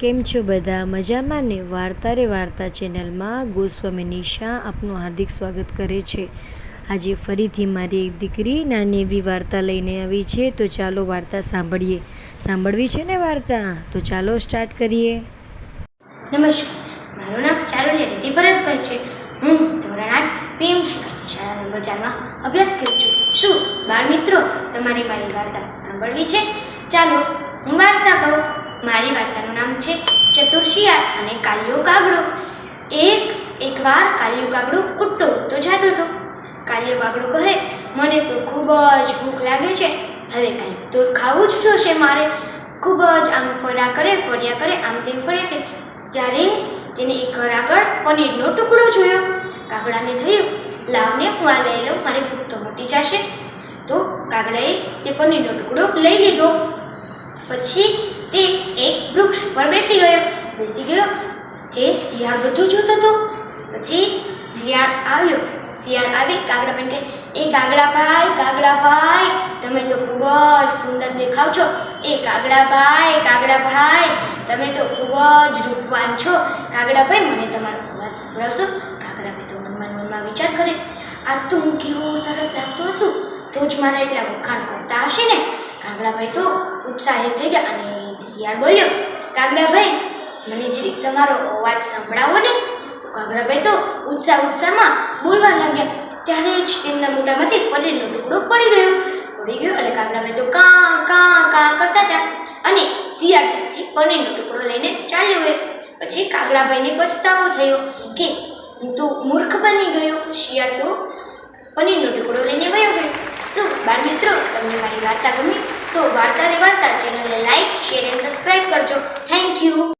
કેમ છો બધા? મજામાં ને? વાર્તા રે વાર્તા ચેનલમાં ગોસ્વામી નિશા આપનું હાર્દિક સ્વાગત કરે છે. આજે ફરીથી મારી એક દીકરી નાની એવી વાર્તા લઈને આવી છે. તો ચાલો વાર્તા સાંભળીએ. સાંભળવી છે ને વાર્તા? તો ચાલો સ્ટાર્ટ કરીએ. નમસ્કાર. મારું નામ ચારુલ્ય રીતિ ભરતભાઈ છે. હું ધોરણ આઠ પીએમ શાળા અભ્યાસ કરું છું. શું બાળ મિત્રો, તમારી મારી વાર્તા સાંભળવી છે? ચાલો હું વાર્તા કહું. મારી વાર્તાનું છે. ચતુર્શિયાળ અને કાલિયો કાગડો એક એકવાર કાલિયો કાગડો ઉઠતો ઉઠતો જાતો હતો. કાલિયો કાગડો કહે, મને તો ખૂબ જ ભૂખ લાગે છે. હવે કંઈક તો ખાવું જ જોશે મારે. ખૂબ જ આમ ફર્યા કરે ફર્યા કરે, આમ તેમ ફર્યા કરે. ત્યારે તેને એક ઘર આગળ પનીરનો ટુકડો જોયો. કાગડાને થયું, લાવને હું આ લઈ લઉં, મારી ભૂખ તો મોટી જશે. તો કાગડાએ તે પનીરનો ટુકડો લઈ લીધો. પછી તે એક વૃક્ષ પર બેસી ગયો. બેસી ગયો. તે શિયાળ બધું જોતો હતો. પછી શિયાળ આવ્યો. શિયાળ આવી કાગડા બેન કહે, એ કાગડા ભાઈ કાગડા ભાઈ તમે તો ખૂબ જ સુંદર દેખાવ છો. એ કાગડા ભાઈ કાગડા ભાઈ તમે તો ખૂબ જ રૂપવાન છો. કાગડા ભાઈ મને તમારો અવાજ સંભળાવશો? કાગડા ભાઈ તો મનમાં મનમાં વિચાર કરે, આ તો હું કેવું સરસ લાગતો હશું. તો જ મારા એટલા વખાણ કરતા હશે ને? કાગડાભાઈ તો ઉત્સાહિત થઈ ગયા અને શિયાળ બોલ્યો, કાગડાભાઈ, મને જરીક તમારો અવાજ સંભળાવો ને. તો કાગડાભાઈ તો ઉત્સાહ ઉત્સાહમાં બોલવા લાગ્યા. ત્યારે જ તેમના મોઢામાંથી પનીરનો ટુકડો પડી ગયો પડી ગયો અને કાગડાભાઈ તો કાં કાં કાં કરતા હતા અને શિયાળ ત્યાંથી પનીરનો ટુકડો લઈને ચાલ્યો ગયો. પછી કાગડાભાઈને પછતાવો થયો કે હું તો મૂર્ખ બની ગયો. શિયાળ તો પનીરનો ટુકડો લઈને વયો ગયો. શું, બાળ મિત્રો, તમને મારી વાર્તા ગમી? તો વાર્તા અમારી ચેનલને લાઈક શેર એન્ડ સબસ્ક્રાઇબ કરજો. Thank you